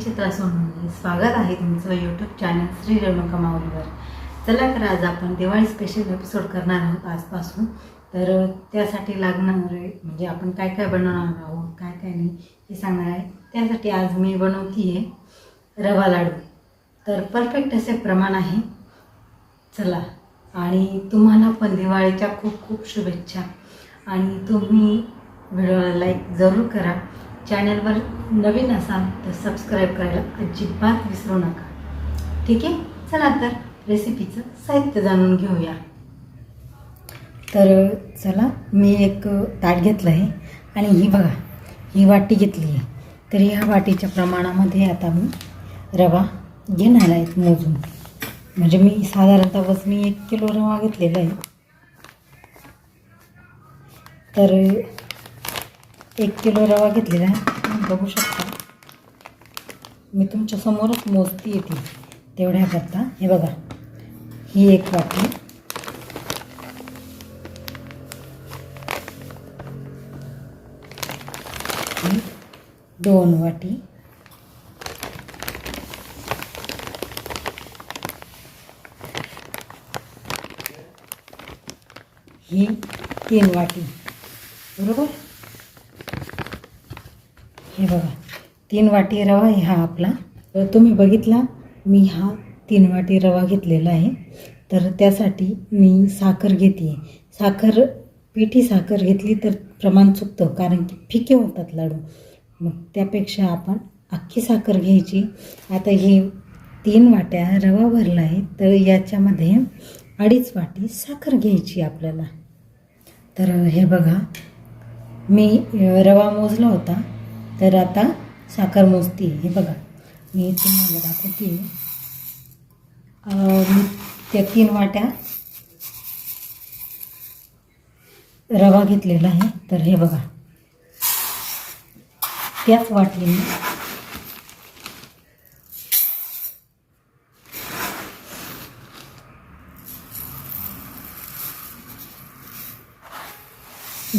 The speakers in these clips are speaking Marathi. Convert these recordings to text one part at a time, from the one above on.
चित्रा सोनवणे स्वागत आहे तुमचं यूट्यूब चॅनल श्री रेणुका माऊलीवर चला तर आज आपण दिवाळी स्पेशल एपिसोड करणार आहोत आजपासून. तर त्यासाठी लागणार म्हणजे आपण काय काय बनवणार आहोत काय काय नाही हे सांगणार आहे. त्यासाठी आज मी बनवती आहे रवा लाडू. तर परफेक्ट असे प्रमाण आहे. चला. आणि तुम्हाला पण दिवाळीच्या खूप खूप शुभेच्छा. आणि तुम्ही व्हिडिओला लाईक जरूर करा. चॅनलवर नवीन असाल तर सबस्क्राईब करायला अजिबात विसरू नका. ठीक आहे? चला तर रेसिपीचं साहित्य जाणून घेऊया. तर चला मी एक ताट घेतलं आहे आणि ही बघा ही वाटी घेतली आहे. तर ह्या वाटीच्या प्रमाणामध्ये आता मी रवा घेणार आहेत मोजून. म्हणजे मी साधारणतः बस मी एक किलो रवा घेतलेला आहे. तर एक किलो रवा घेतलेला आहे. बघू शकता. मी तुमच्यासमोरच मोजती येते तेवढ्या करता हे बघा. ही एक वाटी. ही दोन वाटी. ही तीन वाटी. बरोबर? हे बघा तीन वाटी रवा आहे हा आपला. तर तुम्ही बघितला मी हा तीन वाटी रवा घेतलेला आहे. तर त्यासाठी मी साखर घेते. साखर पिठी साखर घेतली तर प्रमाण चुकतं कारण की फिके होतात लाडू. मग त्यापेक्षा आपण अख्खी साखर घ्यायची. आता हे तीन वाट्या रवा भरला आहे तर याच्यामध्ये अडीच वाटी साखर घ्यायची आपल्याला. तर हे बघा मी रवा मोजला होता. तर आता साखर मोजते हे बघा. मी तुम्हाला दाखवते. मी त्या तीन वाट्या रवा घेतलेला आहे. तर हे बघा. त्याच वाटली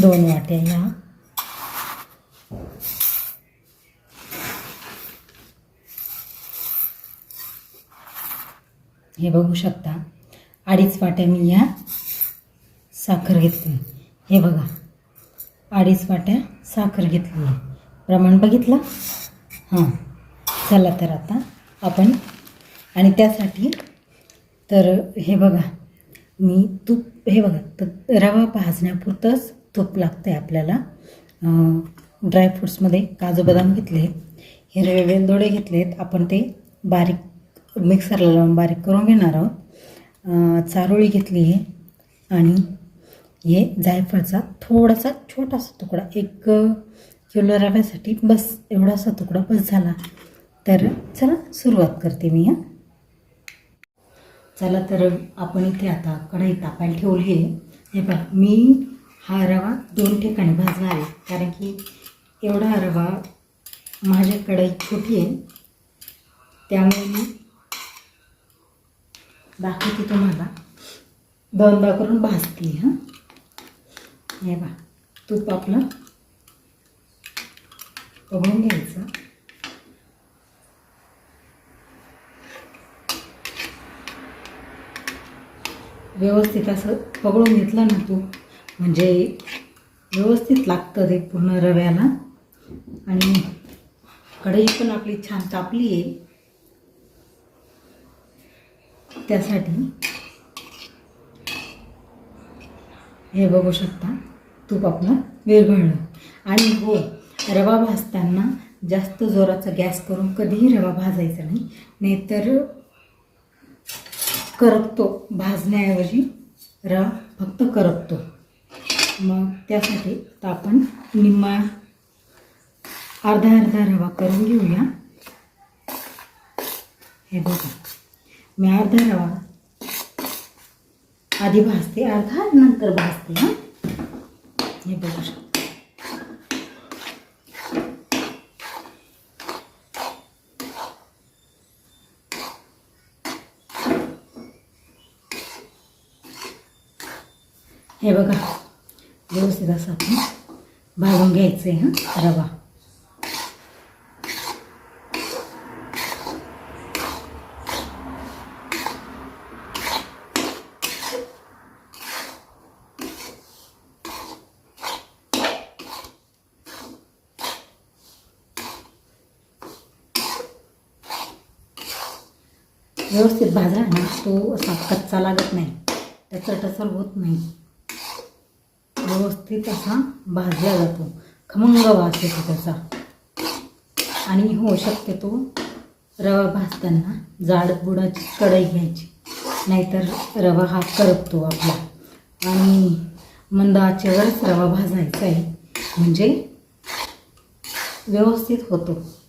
दोन वाट्या या. हे बघू शकता. अडीच वाट्या मी ह्या साखर घेतली. हे बघा. अडीच वाट्या साखर घेतली. आहे प्रमाण बघितलं? हां. चला तर आता आपण आणि त्यासाठी तर हे बघा. मी तूप हे बघा तर रवा भाजण्यापुरतंच तूप लागतं आहे आपल्याला ड्रायफ्रूट्समध्ये काजू बदाम घेतले. हिरवे वेलदोडे घेतलेत. आपण ते बारीक मिक्सरला लावून बारीक करून घेणार आहोत. चारोळी घेतली आहे आणि हे जायफळचा थोडासा छोटासा तुकडा एक किलो रव्यासाठी बस एवढासा तुकडा बस झाला. तर चला सुरुवात करते मी हां. चला तर आपण इथे आता कढई तापायला ठेवली आहे. हे बघा मी हा रवा दोन ठिकाणी भाजणार आहे. कारण की एवढा रवा माझ्या कढई छोटी आहे. त्यामुळे मी दाखवते तुम्हाला दोनदा करून भाजते हां. हे बा तूप आपलं बघून घ्यायचं. व्यवस्थित असं पगळून घेतलं ना तू म्हणजे व्यवस्थित लागतं ते पूर्ण रव्याला. आणि कढई पण आपली छान तापली आहे. त्यासाठी हे बघू शकता तूप आपलं विरघळलं आणि हो रवा भाजताना जास्त जोराचा गॅस करून कधीही रवा भाजायचा नाही नाहीतर करपतो. भाजण्याऐवजी रवा फक्त करपतो. मग त्यासाठी तर आपण निम्मा अर्धा अर्धा रवा करून घेऊया. हे बघा. मी अर्धा रवा. आधी भाजते अर्धा नंतर भाजते हां? हे बघू शकते. हे बघा व्यवस्थित असं आपण भाजून घ्यायचं आहे हां रवा. व्यवस्थित भाजला ना तो असा कच्चा लागत नाही. त्याचा टसल होत नाही. व्यवस्थित असा भाजला जातो. खमंग वास येतो त्याचा. आणि हो शक्यतो रवा भाजताना जाड बुडाची कढई घ्यायची. नाहीतर रवा हा करपतो आपला. आणि मंद आचेवरच रवा भाजायचा आहे. म्हणजे व्यवस्थित होतो.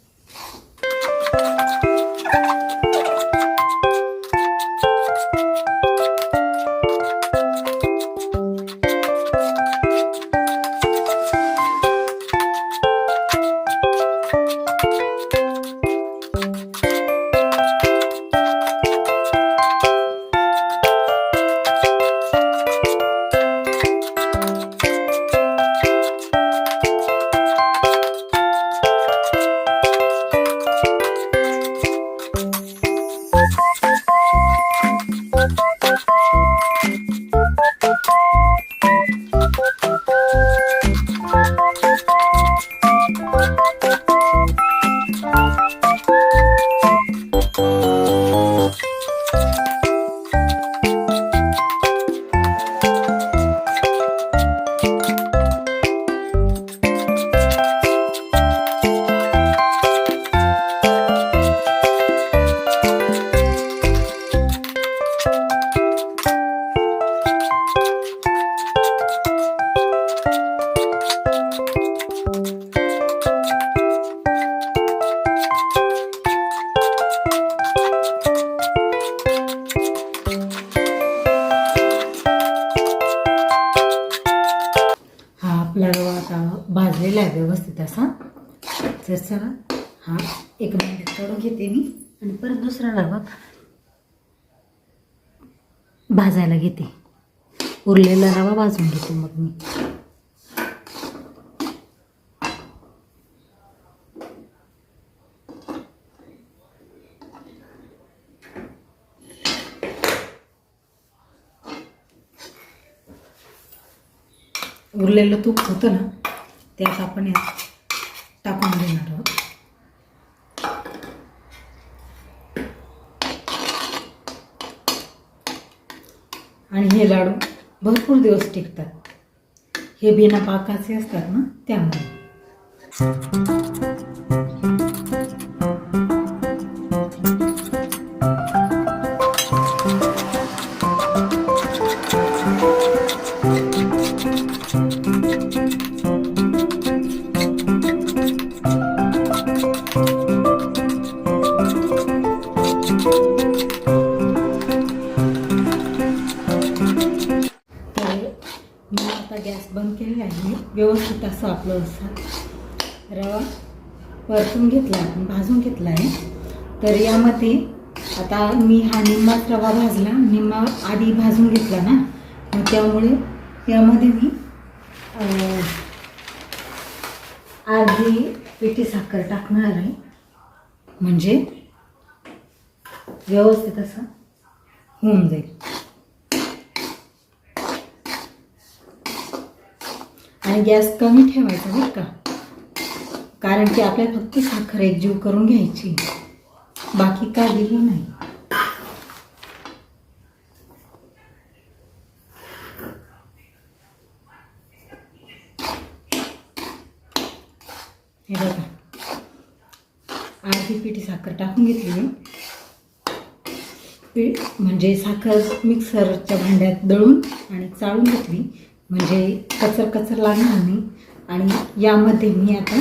भाजलेला आहे व्यवस्थित असा. तर चला हा एक मिनिट काढून घेते मी. आणि परत दुसरा रवा भाजायला घेते. उरलेला रवा भाजून घेते मग मी. उरलेलं तूप होतं ना त्यात आपण यात टाकून देणार आहोत. आणि हे लाडू भरपूर दिवस टिकतात. हे बिना पाकाचे असतात ना त्यामुळे. आहे. व्यवस्थित असं आपलं असं. रवा परतून घेतला आपण भाजून घेतला आहे. तर यामध्ये आता मी हा निम्माच रवा भाजला. निम्मा आधी भाजून घेतला ना. मग त्यामुळे यामध्ये मी अर्धी पिठी साखर टाकणार आहे. म्हणजे व्यवस्थित असं होऊन जाईल. आणि गॅस कमी ठेवायचा बरं का. कारण की आपल्याला फक्त साखर एकजीव करून घ्यायची. बाकी काहीही नाही. हे बघा. अर्धी पिठी साखर टाकून घेतली मी. पीठ म्हणजे साखर मिक्सरच्या भांड्यात दळून आणि चाळून घेतली. म्हणजे कचर कचर लागणार नाही. आणि यामध्ये मी आता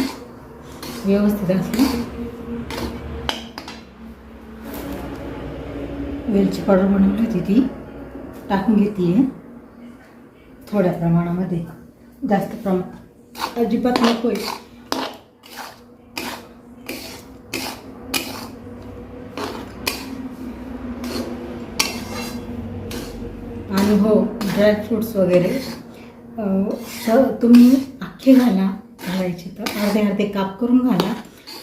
व्यवस्थित असं वेलची पावडर बनवली होती ती. टाकून घेते. थोड्या प्रमाणामध्ये. जास्त प्रमाण. अजिबात नको आहे आणि हो ड्रायफ्रूट्स वगैरे. तुम्ही अख्खे घाला घालायचे तर. अर्धे अर्धे काप करून घाला.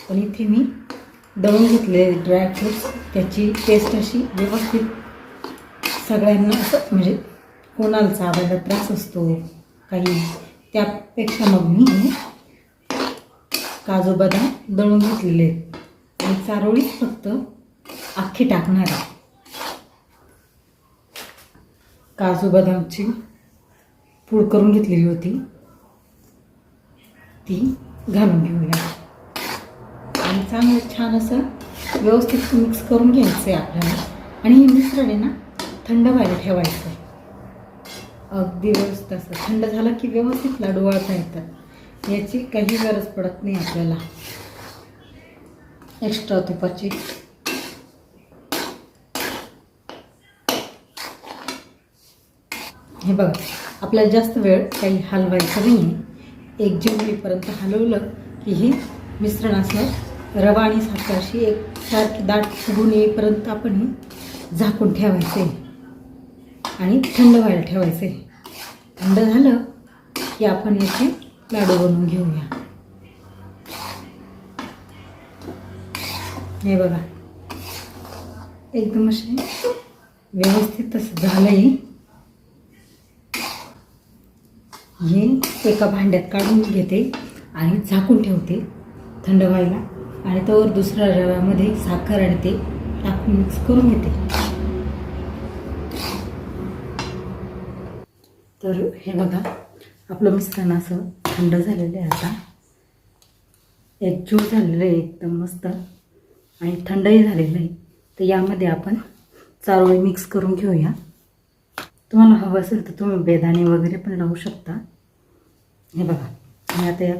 पण इथे मी दळून घेतले ड्रायफ्रूट्स त्याची टेस्ट अशी व्यवस्थित सगळ्यांना असं म्हणजे कोणाला चावायला त्रास असतो काही त्यापेक्षा मग मी काजू बदाम दळून घेतलेले आहेत. आणि चारोळीत फक्त अख्खी टाकणार आहे. काजू बदामची पूड करून घेतलेली होती. ती घालून घेऊया. आणि चांगलं छान असं व्यवस्थित मिक्स करून घ्यायचं आहे आपल्याला. आणि हे मिश्रण आहे ना थंड व्हायला ठेवायचं अगदी व्यवस्थित असं. थंड झालं की व्यवस्थित लाडू वाळता येतात. याची काही गरज पडत नाही आपल्याला. एक्स्ट्रा तुपाची. हे बघा. आपल्याला जास्त वेळ काही हलवायचं नाही आहे एक जीव होईपर्यंत हलवलं की हे मिश्रण असं रवा आणि साखर अशी एक सारखी दाट फुगून येईपर्यंत आपण हे झाकून ठेवायचे. आणि थंड व्हायला ठेवायचे. थंड झालं की आपण याचे लाडू बनवून घेऊया. हे बघा. एकदम असे व्यवस्थित तसं झालंही मी एका भांड्यात काढून घेते आणि झाकून ठेवते थंड व्हायला आणि तोवर दुसऱ्या रव्यामध्ये साखर आणि ते टाकून मिक्स करून घेते. तर हे बघा आपलं मिश्रण असं थंड झालेलं आहे आता. एकजूट झालेलं आहे एकदम मस्त. आणि थंडही झालेलं आहे. तर यामध्ये आपण चारोळी मिक्स करून घेऊया. तुम्हाला हवं असेल तर तुम्ही बेदाणे वगैरे पण लावू शकता. हे बघा मी आता या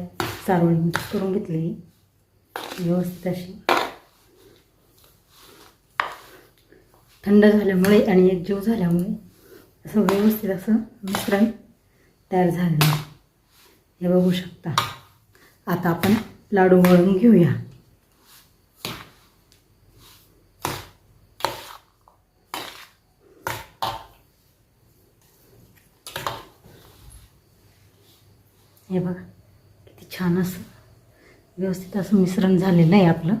चारोळी मिक्स करून घेतली. व्यवस्थित अशी. थंड झाल्यामुळे आणि एक जीव झाल्यामुळे असं व्यवस्थित असं मिश्रण तयार झालेलं हे बघू शकता. आता आपण लाडू वळून घेऊया. हे बघा किती छान असं व्यवस्थित असं मिश्रण झालेलं आहे आपलं.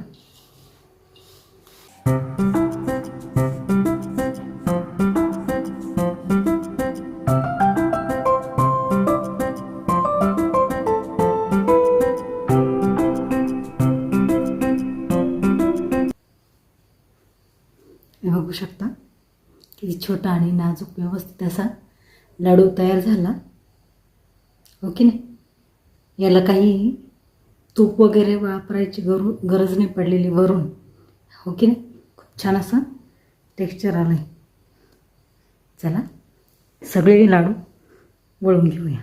बघू शकता किती छोटा आणि नाजूक व्यवस्थित असा लाडू तयार झाला. हो ओके नाही? याला काही तूप वगैरे वापरायची गरू गरज नाही पडलेली वरून. हो की नाही? खूप छान असं टेक्स्चर आलं आहे चला सगळे लाडू वळून घेऊया.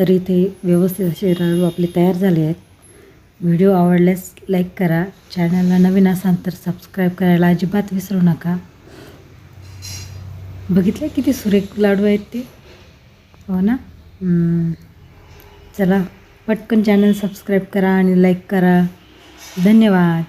तर इथे व्यवस्थित असे लाडू आपले तयार झाले आहेत. व्हिडिओ आवडल्यास लाईक करा. चॅनलला नवीन असाल तर सबस्क्राईब करायला अजिबात विसरू नका. बघितले किती सुरेख लाडू आहेत ते? हो ना? चला पटकन चॅनल सबस्क्राईब करा आणि लाईक करा. धन्यवाद.